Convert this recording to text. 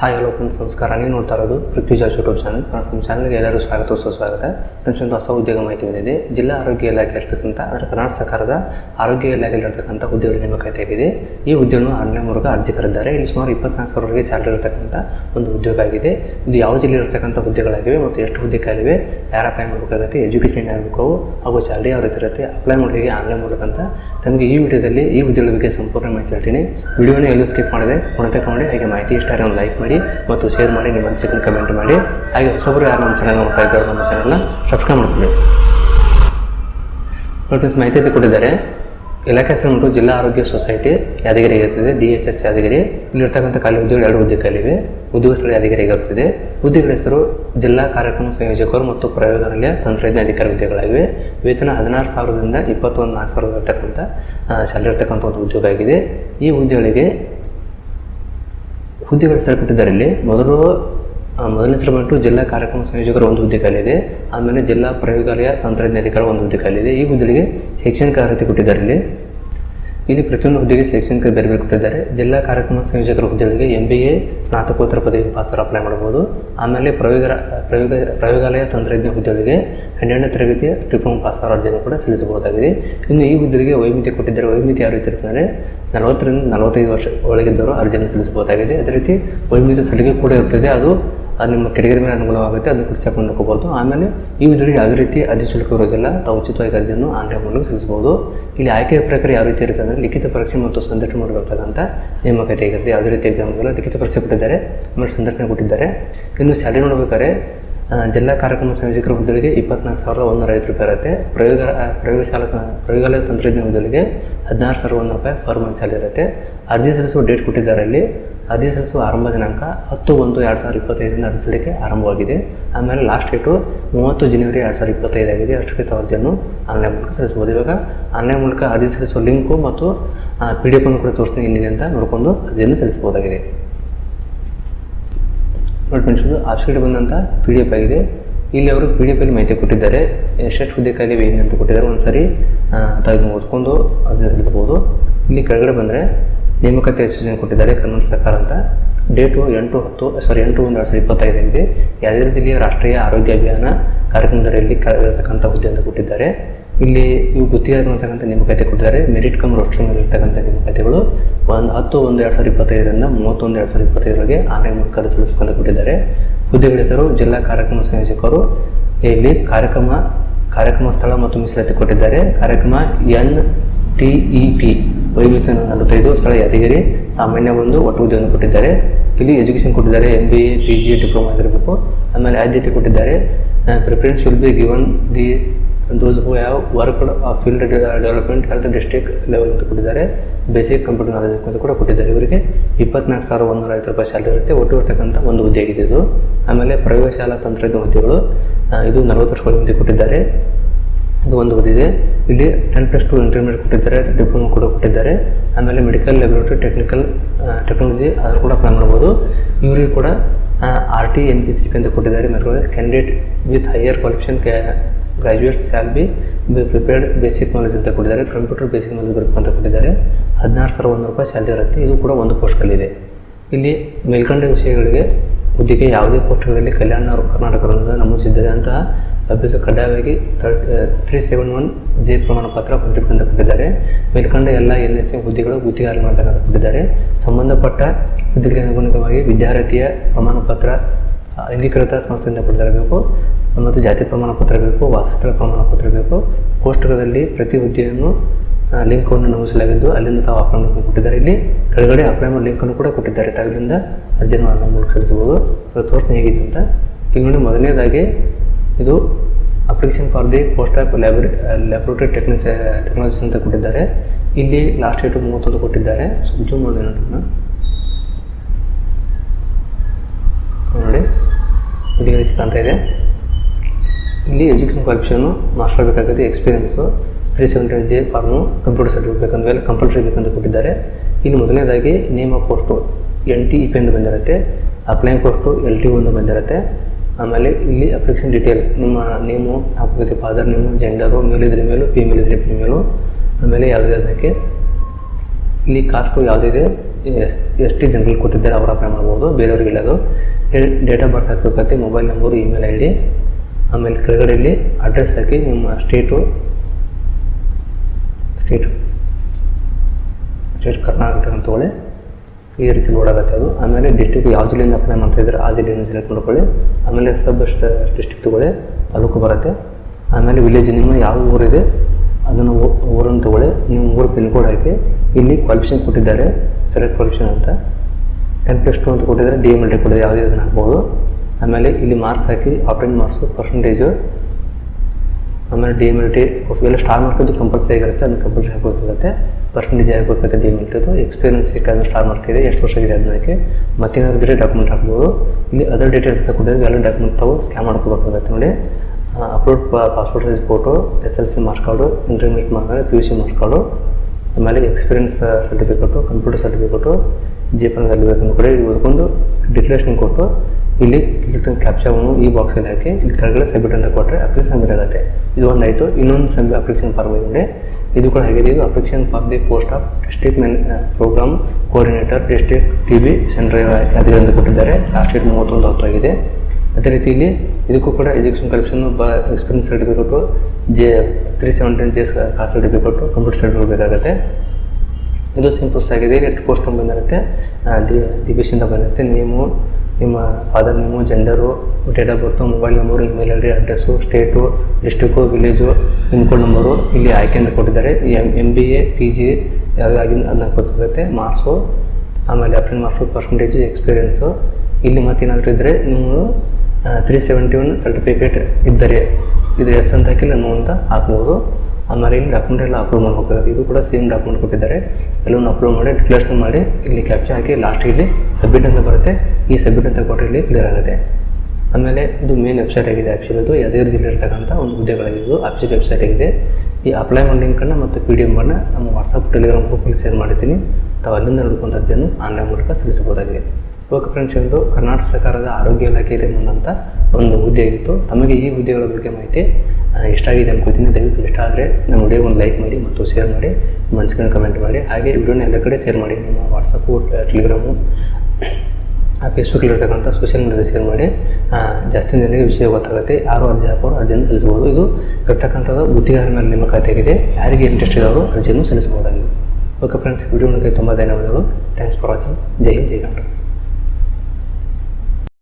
Hi hello friends, ನಮಸ್ಕಾರ. ನೀವು ನೋಡ್ತಾ ಇರೋದು ಪೃಥ್ವಿಜಾಜ್ ಯೂಟ್ಯೂಬ್ ಚಾನಲ್. ನಮ್ಮ ಚಾನಲ್ಗೆ ಎಲ್ಲರೂ ಸ್ವಾಗತ ಸುಸ್ವಾಗತ ಫ್ರೆಂಡ್ಸ್, ಒಂದು ಹೊಸ ಉದ್ಯೋಗ ಮಾಹಿತಿ ಬಂದಿದೆ. ಜಿಲ್ಲಾ ಆರೋಗ್ಯ ಇಲಾಖೆ ಇರ್ತಕ್ಕಂಥ, ಅಂದರೆ ಕರ್ನಾಟಕ ಸರ್ಕಾರದ ಆರೋಗ್ಯ ಇಲಾಖೆಯಲ್ಲಿ ಇರ್ತಕ್ಕಂಥ ಉದ್ಯೋಗ ನೇಮಕಾತಿ ಆಗಿದೆ. ಈ ಉದ್ಯೋಗವನ್ನು ಆನ್ಲೈನ್ ಮೂಲಕ ಅರ್ಜಿ ಕರೆದಿದ್ದಾರೆ. ಇಲ್ಲಿ ಸುಮಾರು ಇಪ್ಪತ್ನಾಲ್ಕು ಸಾವಿರವರೆಗೆ ಸ್ಯಾಲರಿ ಇರತಕ್ಕಂಥ ಒಂದು ಉದ್ಯೋಗ ಆಗಿದೆ. ಇದು ಯಾವ ಜಿಲ್ಲೆ ಇರತಕ್ಕಂಥ ಹುದ್ದೆಗಳಾಗಿವೆ ಮತ್ತು ಎಷ್ಟು ಹುದ್ದೆ ಕಾಲಿವೆ, ಯಾರು ಅಪ್ಲೈ ಮಾಡಬೇಕಾಗುತ್ತೆ, ಎಜುಕೇಷನ್ ಏನಾಗಬೇಕು ಹಾಗೂ ಸ್ಯಾಲರಿ ಯಾವ ರೀತಿ ಅಪ್ಲೈ ಮಾಡೋದಕ್ಕೆ ಆನ್ಲೈನ್ ಮೂಲಕ ಅಂತ ತಮಗೆ ಈ ವಿಡಿಯೋದಲ್ಲಿ ಈ ಉದ್ಯೋಗದ ಬಗ್ಗೆ ಸಂಪೂರ್ಣ ಮಾಹಿತಿ ಹೇಳ್ತೀನಿ. ವಿಡಿಯೋನ ಎಲ್ಲೂ ಸ್ಕಿಪ್ ಮಾಡಿದೆ ಹೊಣೆ ನೋಡಿ ಹಾಗೆ ಮಾಹಿತಿ ಇಷ್ಟ ಒಂದು ಲೈಕ್ ಮಾಡಿ. ಮತ್ತು ಶೇರ್ ಮಾಡಿ ನಿಮ್ಮ ಅನಿಸಿಕೆ ಕಮೆಂಟ್ ಮಾಡಿ. ಹಾಗೆ ಹೊಸಬರು ಯಾರು ನಮ್ಮ ಚಾನಲ್ ನೋಡ್ತಾ ಇದ್ದಾರೆ ನಮ್ಮ ಚಾನಲ್ನ ಸಬ್ಸ್ಕ್ರೈಬ್ ಮಾಡ್ಕೊಳ್ಳಿ. ನೋಟಿಸ್ ಮಾಹಿತಿ ಕೊಟ್ಟಿದ್ದಾರೆ. ಇಲಾಖೆ ಬಂದು ಜಿಲ್ಲಾ ಆರೋಗ್ಯ ಸೊಸೈಟಿ, ಯಾದಗಿರಿ ಇರುತ್ತದೆ. D H S Yadgir. ಇಲ್ಲಿರ್ತಕ್ಕಂಥ ಖಾಲಿ ಹುದ್ದೆಗಳು ಎರಡು ಹುದ್ದೆ ಖಾಲಿವೆ ಉದ್ಯೋಗ ಸ್ಥಳ ಯಾದಗಿರಿ ಇರುತ್ತದೆ. ಹುದ್ದೆಗಳ ಹೆಸರು ಜಿಲ್ಲಾ ಕಾರ್ಯಕ್ರಮ ಸಂಯೋಜಕರು ಮತ್ತು ಪ್ರಯೋಗಾಲಯ ತಂತ್ರಜ್ಞ ಅಧಿಕಾರಿ ಹುದ್ದೆಗಳಾಗಿವೆ ವೇತನ ಹದಿನಾರು ಸಾವಿರದಿಂದ ಇಪ್ಪತ್ತೊಂದು ನಾಲ್ಕು ಸಾವಿರದ ಇರ್ತಕ್ಕಂಥ ಸ್ಯಾಲರಿ ಇರ್ತಕ್ಕಂಥ ಒಂದು ಉದ್ಯೋಗ ಆಗಿದೆ. ಈ ಹುದ್ದೆಗಳಿಗೆ ಹುದ್ದೆಗಳ ಹೆಸರು ಕೊಟ್ಟಿದ್ದಾರೆ ಇಲ್ಲಿ ಮೊದಲು ಮೊದಲನೇ ಬಂದು ಜಿಲ್ಲಾ ಕಾರ್ಯಕ್ರಮ ಸಂಯೋಜಕರು ಒಂದು ಹುದ್ದೆ ಖಾಲಿದೆ ಆಮೇಲೆ ಜಿಲ್ಲಾ ಪ್ರಯೋಗಾಲಯ ತಂತ್ರಜ್ಞ ಅಧಿಕಾರಿ ಒಂದು ಹುದ್ದೆ ಖಾಲಿದೆ ಈ ಹುದ್ದೆಗೆ ಶೈಕ್ಷಣಿಕ ಅರ್ಹತೆ ಕೊಟ್ಟಿದ್ದಾರೆ ಇಲ್ಲಿ ಇಲ್ಲಿ ಪ್ರತಿಯೊಂದು ಹುದ್ದೆಗೆ ಶೈಕ್ಷಣಿಕ ಬೇರೆ ಬೇರೆ ಕೊಟ್ಟಿದ್ದಾರೆ. ಜಿಲ್ಲಾ ಕಾರ್ಯಕ್ರಮ ಸಂಯೋಜಕರ ಹುದ್ದೆಗಳಿಗೆ ಎಂ ಬಿ ಎ ಸ್ನಾತಕೋತ್ತರ ಪದವಿ ಪಾತ್ರ ಅಪ್ಲೈ ಮಾಡ್ಬೋದು ಆಮೇಲೆ ಪ್ರಯೋಗ ಪ್ರಯೋಗ, ಪ್ರಯೋಗಾಲಯ ತಂತ್ರಜ್ಞ ಹುದ್ದೆಗಳಿಗೆ ಹನ್ನೆರಡನೇ ತರಗತಿಯ ಡಿಪ್ಲೊಮಾ ಪಾಸ್ ಅವರ ಅರ್ಜಿಯನ್ನು ಕೂಡ ಸಲ್ಲಿಸಬಹುದಾಗಿದೆ. ಇನ್ನು ಈ ಹುದ್ದೆಗೆ ವೈಮಿತಿ ಕೊಟ್ಟಿದ್ದಾರೆ. ವೈಮಿತಿ ಯಾವ ರೀತಿ ನಲವತ್ತರಿಂದ ನಲವತ್ತೈದು ವರ್ಷ ಒಳಗಿದ್ದವರು ಅರ್ಜಿಯನ್ನು ಸಲ್ಲಿಸಬಹುದಾಗಿದೆ. ಅದೇ ರೀತಿ ವೈಮಿತ ಸಲಿಗೆ ಕೂಡ ಇರ್ತದೆ. ಅದು ಅದು ನಿಮ್ಮ ಕೆಟಗರಿ ಮೇಲೆ ಅನುಗುಣವಾಗುತ್ತೆ. ಅದನ್ನು ಕೂಡ ಚೆಕ್ ಮಾಡ್ಕೋಬೋದು ಆಮೇಲೆ ಈ ವಿಧಗಳಿಗೆ ಯಾವುದೇ ರೀತಿ ಅರ್ಜಿ ಶುಲ್ಕ ಇರೋದಿಲ್ಲ. ತಾವು ಉಚಿತವಾಗಿ ಅರ್ಜಿಯನ್ನು ಆನ್ಲೈನ್ ಮೂಲಕ ಸಲ್ಲಿಸಬಹುದು. ಇಲ್ಲಿ ಆಯ್ಕೆಯ ಪ್ರಕ್ರಿಯೆ ಯಾವ ರೀತಿ ಇರುತ್ತೆ ಅಂದರೆ ಲಿಖಿತ ಪರೀಕ್ಷೆ ಮತ್ತು ಸಂದರ್ಶನ ಮಾಡಿರ್ತಕ್ಕಂಥ ನೇಮಕತೆ ಆಗಿರುತ್ತೆ. ಯಾವುದೇ ರೀತಿ ಎಕ್ಸಾಮ್ ಲಿಖಿತ ಪರೀಕ್ಷೆ ಕೊಟ್ಟಿದ್ದಾರೆ. ಆಮೇಲೆ ಸಂದರ್ಶನ ಕೊಟ್ಟಿದ್ದಾರೆ. ಇನ್ನು ಶಾಲೆ ನೋಡ್ಬೇಕಾದ್ರೆ ಜಿಲ್ಲಾ ಕಾರ್ಯಕ್ರಮ ಸಂಯೋಜಕರ ಹುದ್ದೆಗೆ ಇಪ್ಪತ್ನಾಲ್ಕು ಸಾವಿರದ ಒಂದೂರ ಐವತ್ತು ರೂಪಾಯಿ ಇರುತ್ತೆ. ಪ್ರಯೋಗ ಪ್ರಯೋಗಶಾಲಾ ಪ್ರಯೋಗಾಲಯ ತಂತ್ರಜ್ಞ ಹುದ್ದೆಗೆ ಹದಿನಾರು ಸಾವಿರದ ಒಂದು ರೂಪಾಯಿ ಮಂತ್ ಸ್ಯಾಲರಿ ಇರುತ್ತೆ. ಅರ್ಜಿ ಸಲ್ಲಿಸುವ ಡೇಟ್ ಕೊಟ್ಟಿದ್ದಾರೆ ಅಲ್ಲಿ ಅರ್ಜಿ ಸಲ್ಲಿಸುವ ಆರಂಭ ದಿನಾಂಕ ಹತ್ತು ಒಂದು ಎರಡು ಸಾವಿರದ ಇಪ್ಪತ್ತೈದರಿಂದ ಅರ್ಜಿ ಸಲ್ಲಿಕೆ ಆರಂಭವಾಗಿದೆ. ಆಮೇಲೆ ಲಾಸ್ಟ್ ಡೇಟು ಮೂವತ್ತು ಜನವರಿ ಎರಡು ಸಾವಿರದ ಇಪ್ಪತ್ತೈದಾಗಿದೆ ಅಷ್ಟಕ್ಕೆ ತಾವು ಅರ್ಜಿಯನ್ನು ಆನ್ಲೈನ್ ಮೂಲಕ ಸಲ್ಲಿಸ್ಬೋದು ಇವಾಗ ಆನ್ಲೈನ್ ಮೂಲಕ ಅರ್ಜಿ ಸಲ್ಲಿಸುವ ಲಿಂಕು ಮತ್ತು ಪಿ ಡಿ ಎಫ್ ಅನ್ನು ಕೂಡ ತೋರಿಸ್ತೀನಿ ಏನಿದೆ ಅಂತ ನೋಡಿಕೊಂಡು ಅರ್ಜಿಯನ್ನು ಸಲ್ಲಿಸಬಹುದಾಗಿದೆ. ನೋಡಿ ಫ್ರೆಂಡ್ಸ್ ಇದು ಆಫ್ಸೈಡ್ ಬಂದಂಥ ಪಿ ಡಿ ಎಫ್ ಆಗಿದೆ. ಇಲ್ಲಿ ಅವರು ಪಿ ಡಿ ಎಫಲ್ಲಿ ಮಾಹಿತಿ ಕೊಟ್ಟಿದ್ದಾರೆ. ಎಷ್ಟೆಷ್ಟು ಹುದ್ದೆ ಏನು ಅಂತ ಕೊಟ್ಟಿದ್ದಾರೆ. ಒಂದು ಸಾರಿ ಓದ್ಕೊಂಡು ಅದನ್ನು ಇಲ್ಲಿ ಕೆಳಗಡೆ ಬಂದರೆ ನೇಮಕಾತಿ ಸೂಚನೆ ಕೊಟ್ಟಿದ್ದಾರೆ ಕರ್ನಾಟಕ ಸರ್ಕಾರ ಅಂತ. ಡೇಟು ಎಂಟು ಹತ್ತು ಸಾರಿ ಎಂಟು ಒಂದು ಎರಡು ಸಾವಿರದ ಇಪ್ಪತ್ತೈದರಿಂದ ಯಾದಗಿರಿ ಜಿಲ್ಲೆಯ ರಾಷ್ಟ್ರೀಯ ಆರೋಗ್ಯ ಅಭಿಯಾನ ಕಾರ್ಯಕ್ರಮದಲ್ಲಿ ಇರತಕ್ಕಂಥ ಹುದ್ದೆ ಅಂತ ಕೊಟ್ಟಿದ್ದಾರೆ. ಇಲ್ಲಿ ಇವು ನಿಮ್ಮ ನೇಮಕಾತಿ ಕೊಟ್ಟಿದ್ದಾರೆ. ಮೆರಿಟ್ ಕಮ್ ರೋಸ್ಟರ್ ಮೇಲೆ ಇರ್ತಕ್ಕಂಥ ನೇಮಕಾತಿಗಳು ಒಂದು ಹತ್ತು, ಒಂದು ಎರಡು ಸಾವಿರದ ಇಪ್ಪತ್ತೈದರಿಂದ ಮೂವತ್ತೊಂದು, ಎರಡು ಸಾವಿರದ ಇಪ್ಪತ್ತೈದರೊಳಗೆ ಆನ್ಲೈನ್ ಮೂಲಕ ಸಲ್ಲಿಸಬೇಕಂತ ಕೊಟ್ಟಿದ್ದಾರೆ. ಹುದ್ದೆಗಳ ಹೆಸರು ಜಿಲ್ಲಾ ಕಾರ್ಯಕ್ರಮ ಸಂಯೋಜಕರು ಇಲ್ಲಿ ಕಾರ್ಯಕ್ರಮ ಕಾರ್ಯಕ್ರಮ ಸ್ಥಳ ಮತ್ತು ಮೀಸಲಾತಿ ಕೊಟ್ಟಿದ್ದಾರೆ. ಕಾರ್ಯಕ್ರಮ ಎನ್ ಟಿ ಇ ಪಿ ವೈವಿಧ್ಯ ನಲವತ್ತೈದು ಸ್ಥಳ ಯಾದಗಿರಿ ಸಾಮಾನ್ಯ ಒಂದು ಒಟ್ಟು ಹುದ್ದೆಯನ್ನು ಕೊಟ್ಟಿದ್ದಾರೆ. ಇಲ್ಲಿ ಎಜುಕೇಷನ್ ಕೊಟ್ಟಿದ್ದಾರೆ M B A P G diploma ಆಗಿರಬೇಕು. ಆಮೇಲೆ ಆದ್ಯತೆ ಕೊಟ್ಟಿದ್ದಾರೆ. Preference will be given the those have work field development ಅಂತ ದ ಡಿಸ್ಟ್ರಿಕ್ಟ್ ಲೆವೆಲ್ ಅಂತ ಕೊಟ್ಟಿದ್ದಾರೆ. ಬೇಸಿಕ್ ಕಂಪ್ಯೂಟರ್ ನಾಲೆಜ್ ಅಂತ ಕೂಡ ಕೊಟ್ಟಿದ್ದಾರೆ ಇವರಿಗೆ. ಇಪ್ಪತ್ನಾಲ್ಕು ಸಾವಿರ ಒಂದೂರ ಐವತ್ತು ರೂಪಾಯಿ ಸ್ಯಾಲರಿ ಇರುತ್ತೆ. ಒಟ್ಟು ಇರ್ತಕ್ಕಂಥ ಒಂದು ಹುದ್ದೆ ಆಗಿದೆ ಇದು. ಆಮೇಲೆ ಪ್ರಯೋಗಶಾಲಾ ತಂತ್ರಜ್ಞ ಹುದ್ದೆಗಳು ಇದು ನಲವತ್ತು ವರ್ಷಗಳ ಹುದ್ದೆ ಕೊಟ್ಟಿದ್ದಾರೆ. ಇದು ಒಂದು ಓದಿದೆ ಇಲ್ಲಿ ಟೆನ್ ಪ್ಲಸ್ ಟು ಇಂಟರ್ಮೀಡಿಯೇಟ್ ಕೊಟ್ಟಿದ್ದಾರೆ. ಡಿಪ್ಲೊಮಾ ಕೂಡ ಕೊಟ್ಟಿದ್ದಾರೆ. ಆಮೇಲೆ ಮೆಡಿಕಲ್ ಲ್ಯಾಬೊರೇಟರಿ ಟೆಕ್ನಿಕಲ್ ಟೆಕ್ನಾಲಜಿ ಅದು ಕೂಡ ಅಪ್ಲೈ ಮಾಡ್ಬೋದು. ಇವರಿಗೆ ಕೂಡ R T N P C P ಅಂತ ಕೊಟ್ಟಿದ್ದಾರೆ. ಮತ್ತು candidate with higher qualification graduates shall be prepared basic knowledge ಅಂತ ಕೊಟ್ಟಿದ್ದಾರೆ. ಕಂಪ್ಯೂಟರ್ ಬೇಸಿಕ್ ನಾಲೆಜ್ ಬರಬೇಕು ಅಂತ ಕೊಟ್ಟಿದ್ದಾರೆ. ಹದಿನಾರು ಸಾವಿರ ಒಂದು ರೂಪಾಯಿ ಸ್ಯಾಲ್ರಿ ಇರುತ್ತೆ. ಇದು ಕೂಡ ಒಂದು ಪೋಸ್ಟಲ್ಲಿದೆ ಇಲ್ಲಿ ಮೇಲ್ಕಂಡ ವಿಷಯಗಳಿಗೆ ಹುದ್ದೆಗೆ ಯಾವುದೇ ಪೋಸ್ಟ್ಗಳಲ್ಲಿ ಕಲ್ಯಾಣ ಕರ್ನಾಟಕ ವೃಂದ ನಮೂದಿಸಿದ್ದಾರೆ ಅಂತ ಅಭ್ಯರ್ಥಿ ಕಡ್ಡಾಯವಾಗಿ ತ್ರೀ ಸೆವೆನ್ ಒನ್ ಜೆ ಪ್ರಮಾಣ ಪತ್ರ ಹೊಂದಿರಬೇಕು ಅಂತ ಕೊಟ್ಟಿದ್ದಾರೆ. ಮೇಲ್ಕಂಡ ಎಲ್ಲ ಎನ್ ಎಚ್ ಎಂ ಹುದ್ದೆಗಳು ಗುತ್ತಿಗೆ ಕೊಟ್ಟಿದ್ದಾರೆ. ಸಂಬಂಧಪಟ್ಟ ಹುದ್ದೆಗೆ ಅನುಗುಣವಾಗಿ ವಿದ್ಯಾರ್ಥಿಯ ಪ್ರಮಾಣ ಪತ್ರ ಅಂಗೀಕೃತ ಸಂಸ್ಥೆಯಿಂದ ಪಡೆದಿರಬೇಕು ಮತ್ತು ಜಾತಿ ಪ್ರಮಾಣ ಪತ್ರ ಬೇಕು, ವಾಸಸ್ಥಳ ಪ್ರಮಾಣ ಪತ್ರ ಬೇಕು. ಕೋಷ್ಟಕದಲ್ಲಿ ಪ್ರತಿ ಹುದ್ದೆಯನ್ನು ಲಿಂಕನ್ನು ನಮೂದಿಸಲಾಗಿದ್ದು ಅಲ್ಲಿಂದ ತಾವು ಮಾಡ್ಕೊಂಡು ಕೊಟ್ಟಿದ್ದಾರೆ. ಇಲ್ಲಿ ಕೆಳಗಡೆ ಅಪ್ಲೈ ಮಾಡೋ ಲಿಂಕನ್ನು ಕೂಡ ಕೊಟ್ಟಿದ್ದಾರೆ. ತಾವು ಇಲ್ಲಿಂದ ಅರ್ಜಿಯನ್ನು ಆನ್ಲೈನ್ ಮೂಲಕ ಸಲ್ಲಿಸಬಹುದು. ತೋರಿಸ್ತೀನಿ ಹೇಗಿದೆ ಅಂತ. ನೋಡಿ ಮೊದಲನೇದಾಗಿ ಇದು application for the post of ಲ್ಯಾಬ್ರಿ laboratory ಟೆಕ್ನಿಸ್ ಟೆಕ್ನಾಲಜಿ ಅಂತ ಕೊಟ್ಟಿದ್ದಾರೆ. ಇಲ್ಲಿ ಲಾಸ್ಟ್ ಡೇಟು ಮೂವತ್ತೊಂದು ಕೊಟ್ಟಿದ್ದಾರೆ. ಸೊ ಜೂಮ್ ಅದನ್ನು ನೋಡಿ. ಕಾಣ್ತಾ ಇದೆ. ಇಲ್ಲಿ ಎಜುಕೇಷನ್ ಕ್ವಾಲಿಫಿಕೇಷನು ಮಾಸ್ಟರ್ ಬೇಕಾಗುತ್ತೆ experience three seventy J form computer certificate ಬೇಕಂದ್ರೆ ಕಂಪಲ್ಸರಿ ಬೇಕಂತ ಕೊಟ್ಟಿದ್ದಾರೆ. ಇನ್ನು ಮೊದಲನೇದಾಗಿ name post N T E P ಅಂತ ಬಂದಿರುತ್ತೆ. ಅಪ್ಲೈಂಗ್ ಪೋಸ್ಟು ಎಲ್ ಟಿ ಒಂದು ಬಂದಿರುತ್ತೆ. ಆಮೇಲೆ ಇಲ್ಲಿ ಅಪ್ಲಿಕೇಶನ್ ಡೀಟೇಲ್ಸ್ ನಿಮ್ಮ ನೇಮು ಹಾಕೋತಿ ಫಾದರ್ ನೇಮು ಜೆಂಡರು ಮೇಲಿದ್ರೆ ಮೇಲು ಫೀಮೇಲ್ ಇದ್ರೆ ಫೀಮೇಲು ಆಮೇಲೆ ಯಾವುದೇ ಅದಕ್ಕೆ ಇಲ್ಲಿ ಕಾಸ್ಟು ಯಾವುದಿದೆ ಎಷ್ಟು ಎಷ್ಟು ಜನರಲ್ಲಿ ಕೊಟ್ಟಿದ್ದಾರೆ, ಅವ್ರ ಅಪ್ಲೈ ಮಾಡ್ಬೋದು, ಬೇರೆಯವ್ರಿಗೆ ಹೇಳೋದು. ಡೇಟ್ ಆಫ್ ಬರ್ತ್ ಹಾಕಬೇಕಾಗುತ್ತೆ mobile number email I D ಆಮೇಲೆ ಕೆಳಗಡೆ ಇಲ್ಲಿ ಅಡ್ರೆಸ್ ಹಾಕಿ, ನಿಮ್ಮ ಸ್ಟೇಟು ಸ್ಟೇಟು ಸ್ಟೇಟ್ ಕರ್ನಾಟಕ ಅಂತ ತಗೊಳ್ಳಿ. ಈ ರೀತಿ ಲೋಡ್ ಅದು. ಆಮೇಲೆ ಡಿಸ್ಟಿಕ್ ಯಾವ ಜಿಲ್ಲೆಯಿಂದ ಅಪ್ಲೈ ಮಾಡ್ತಾ ಇದ್ದಾರೆ, ಆ ಜಿಲ್ಲೆಯಿಂದ ಸೆಲೆಕ್ಟ್ ಮಾಡ್ಕೊಳ್ಳಿ. ಆಮೇಲೆ ಸಬ್ ಡಿಸ್ಟಿಕ್ ತಗೊಳ್ಳಿ ಅದಕ್ಕೂ ಬರುತ್ತೆ. ಆಮೇಲೆ ವಿಲೇಜ್ ನಿಮ್ಮ ಯಾವ ಊರಿದೆ, ಅದನ್ನು ಊರನ್ನು ತಗೊಳ್ಳಿ. ನಿಮ್ಮ ಊರು ಪಿನ್ ಕೋಡ್ ಹಾಕಿ ಇಲ್ಲಿ ಕ್ವಾಲಿಫಿಕೇಷನ್ ಕೊಟ್ಟಿದ್ದಾರೆ. ಸೆಲೆಕ್ಟ್ ಕ್ವಾಲಿಫಿಕೇಷನ್ ಅಂತ. ಟೆನ್ ಪ್ಲಸ್ ಟು ಅಂತ ಕೊಟ್ಟಿದ್ದಾರೆ. ಡಿ ಎಂ ಎಲ್ ಟಿ ಕೊಟ್ಟಿದ್ದಾರೆ ಯಾವುದೇ ಇದನ್ನು ಹಾಕ್ಬೋದು. ಆಮೇಲೆ ಇಲ್ಲಿ ಮಾರ್ಕ್ಸ್ ಹಾಕಿ ಆಪ್ರೆಂಟ್ ಮಾರ್ಕ್ಸು ಪರ್ಸೆಂಟೇಜು ಆಮೇಲೆ ಡಿ ಎಂ ಎಲ್ ಟಿ ಇವೆಲ್ಲ ಸ್ಟಾರ್ ಮಾರ್ಕ್ ಅದು ಕಂಪಲ್ಸರಿ ಆಗಿರುತ್ತೆ. ಅದನ್ನು ಕಂಪಲ್ಸರಿ ಹಾಕಬೇಕಾಗುತ್ತೆ. ಪರ್ಸೆಂಟೇಜ್ ಆಗಬೇಕಾಗುತ್ತೆ ಡಿ ಎಂ ಎಲ್ ಟಿದು ಎಕ್ಸ್ಪೀರಿಯನ್ಸ್ ಸಿಕ್ಕಾದ ಸ್ಟಾರ್ ಮಾರ್ಕ್ ಇದೆ. ಎಷ್ಟು ವರ್ಷ ಆಗಿದೆ ಅದಕ್ಕೆ. ಮತ್ತೇನಾದ್ರು ಇದ್ರೆ ಡಾಕ್ಯುಮೆಂಟ್ ಹಾಕ್ಬೋದು. ಇಲ್ಲಿ ಅದರ್ ಡೀಟೇಲ್ಸ್ ಕೊಟ್ಟಿದ್ರೆ ಎಲ್ಲ ಡಾಕ್ಯುಮೆಂಟ್ ತಗೋ ಸ್ಕ್ಯಾನ್ ಮಾಡ್ಕೋಬೇಕಾಗುತ್ತೆ ನೋಡಿ. Upload passport size photo S L C mark card mark marks P U C mark card ಆಮೇಲೆ experience certificate computer certificate G P certificate ಕೊಡಿ ಇಲ್ಲಿ ಡಿಕ್ಲೇಷನ್ ಕೊಟ್ಟು, ಇಲ್ಲಿ ಕ್ಯಾಪ್ಚಾವನ್ನು ಈ ಬಾಕ್ಸಲ್ಲಿ ಹಾಕಿ, ಇಲ್ಲಿ ಕೆಳಗಡೆ ಸಬ್ಮಿಟ್ ಅಂತ ಕೊಟ್ಟರೆ ಅಪ್ಲಿಕೇಶನ್ ಸಬ್ಮಿಟ್ ಆಗುತ್ತೆ. ಇದು ಆಯಿತು ಇನ್ನೊಂದು ಸಬ್ ಅಪ್ಲಿಕೇಶನ್ ಫಾರ್ಮ್ ಇದೆ ಇದು ಕೂಡ ಹೇಗಿದೆ. ಇದು application for the post of district man program coordinator district T B central ಅಧಿಕಾರಿ ಕೊಟ್ಟಿದ್ದಾರೆ. ಲಾಸ್ಟ್ ಡೇಟ್ ಮೂವತ್ತೊಂದು ಹತ್ತು ಆಗಿದೆ. ಅದೇ ರೀತಿ ಇಲ್ಲಿ ಇದಕ್ಕೂ ಕೂಡ ಎಜುಕೇಷನ್ ಕಲೆಕ್ಷನ್ ಬ experience certificate J three seventeen J caste certificate computer certificate ಬೇಕಾಗುತ್ತೆ ಇದು ಸಿಂಪಲ್ಸ್ ಆಗಿದೆ. ಎಷ್ಟು ಪೋಸ್ಟ್ ಬಂದಿರುತ್ತೆ? ಡಿ ಡಿ ಬಂದಿರುತ್ತೆ. ನೇಮು, ನಿಮ್ಮ father name gender date of birth mobile number email I D address state district village pin code number ಇಲ್ಲಿ ಆಯ್ಕೆ ಅಂತ ಕೊಟ್ಟಿದ್ದಾರೆ. M M B A P G ಯಾವ್ದಾಗಿ ಅದನ್ನ ಕೊಟ್ಟಿರುತ್ತೆ. ಮಾರ್ಕ್ಸು ಆಮೇಲೆ ಅಪ್ರೆಂಟ್ ಮಾರ್ಕ್ಸು ಪರ್ಸೆಂಟೇಜು ಎಕ್ಸ್ಪೀರಿಯೆನ್ಸು ಇಲ್ಲಿ ಮತ್ತೇನಾದರೂ ಇದ್ದರೆ ನೀವು ತ್ರೀ ಸೆವೆಂಟಿ ಒನ್ ಸರ್ಟಿಫಿಕೇಟ್ ಇದ್ದರೆ ಇದು ಎಸ್ ಅಂತ ಹಾಕಿಲ್ಲ ನೋ ಅಂತ ಹಾಕ್ಬೋದು. ಆಮೇಲೆ ಇಲ್ಲಿ ಡಾಕ್ಯುಮೆಂಟ್ ಎಲ್ಲ ಅಪ್ಲೋಡ್ ಮಾಡ್ಬೇಕಾಗುತ್ತೆ ಇದು ಕೂಡ ಸೇಮ್ ಡಾಕ್ಯುಮೆಂಟ್ ಕೊಟ್ಟಿದ್ದಾರೆ. ಎಲ್ಲವನ್ನು ಅಪ್ಲೋಡ್ ಮಾಡಿ ಡಿಕ್ಲೇಷನ್ ಮಾಡಿ ಇಲ್ಲಿ ಕ್ಯಾಪ್ಚರ್ ಹಾಕಿ ಲಾಸ್ಟ್ ಇಲ್ಲಿ ಸಬ್ಮಿಟ್ ಅಂತ ಬರುತ್ತೆ. ಈ ಸಬ್ಮಿಟ್ ಅಂತ ಕೊಟ್ಟರೆ ಇಲ್ಲಿ ಕ್ಲಿಯರ್ ಆಗುತ್ತೆ. ಆಮೇಲೆ ಇದು ಮೇನ್ ವೆಬ್ಸೈಟ್ ಆಗಿದೆ ಆ್ಯಕ್ಚುಲಿ ಅದು ಯಾವುದೇ ರೀತಿ ಇರ್ತಕ್ಕಂಥ ಒಂದು ಹುದ್ದೆಗಳಾಗಿದ್ದು ಆಫೀಸಿಯಲ್ ವೆಬ್ಸೈಟ್ ಆಗಿದೆ. ಈ ಅಪ್ಲೈ ಮಾಡೋ ಲಿಂಕನ್ನು ಮತ್ತು ಪಿ ಡಿ ಎಮ್ಮನ್ನು ನಮ್ಮ ವಾಟ್ಸಪ್ ಟೆಲಿಗ್ರಾಮ್ ಗ್ರೂಪಲ್ಲಿ ಶೇರ್ ಮಾಡಿದ್ದೀನಿ ತಾವು ಅಲ್ಲಿಂದ ನೋಡ್ಕೊಂಥ ಅರ್ಜಿಯನ್ನು ಆನ್ಲೈನ್ ಮೂಲಕ ಸಲ್ಲಿಸಬಹುದಾಗಿದೆ. ಓಕೆ ಫ್ರೆಂಡ್ಸ್ ಇಂದು ಕರ್ನಾಟಕ ಸರ್ಕಾರದ ಆರೋಗ್ಯ ಇಲಾಖೆಯಲ್ಲಿ ಬಂದಂಥ ಒಂದು ಹುದ್ದೆ ಇತ್ತು. ತಮಗೆ ಈ ಹುದ್ದೆಗಳ ಬಗ್ಗೆ ಮಾಹಿತಿ ಇಷ್ಟ ಆಗಿದೆ ಅನ್ಕೋತೀನಿ ದಯವಿಟ್ಟು ಇಷ್ಟ ಆದರೆ ನಮ್ಮ ವಿಡಿಯೋ ಒಂದು ಲೈಕ್ ಮಾಡಿ ಮತ್ತು ಶೇರ್ ಮಾಡಿ ಮನಸ್ಸಿನ ಕಮೆಂಟ್ ಮಾಡಿ. ಹಾಗೆ ವಿಡಿಯೋನ ಎಲ್ಲ ಕಡೆ ಶೇರ್ ಮಾಡಿ. ನಿಮ್ಮ ವಾಟ್ಸಪ್ಪು ಟೆಲಿಗ್ರಾಮು ಫೇಸ್ಬುಕ್ಕಲ್ಲಿರ್ತಕ್ಕಂಥ ಸೋಷಿಯಲ್ ಮೀಡಿಯಾದ ಶೇರ್ ಮಾಡಿ. ಜಾಸ್ತಿ ಜನರಿಗೆ ವಿಷಯ ಗೊತ್ತಾಗುತ್ತೆ. ಯಾರು ಅರ್ಜಿ ಹಾಕೋರು ಅರ್ಜಿಯನ್ನು ಸಲ್ಲಿಸಬಹುದು. ಇದು ಇರ್ತಕ್ಕಂಥದ್ದು ಬುದ್ಧಿಗಾರ ಮೇಲೆ ನಿಮ್ಮ ಖಾತೆಯಾಗಿದೆ. ಯಾರಿಗೆ ಇಂಟ್ರೆಸ್ಟ್ ಇರೋರು ಅರ್ಜಿಯನ್ನು ಸಲ್ಲಿಸಬಹುದಾಗಿದೆ. ಓಕೆ ಫ್ರೆಂಡ್ಸ್ ವಿಡಿಯೋ ನೋಡೋಕ್ಕೆ ತುಂಬ ಧನ್ಯವಾದಗಳು. ಥ್ಯಾಂಕ್ಸ್ ಫಾರ್ ವಾಚಿಂಗ್ ಜೈ ಹಿಂದ್, ಜೈ ಕನ್ನಡ.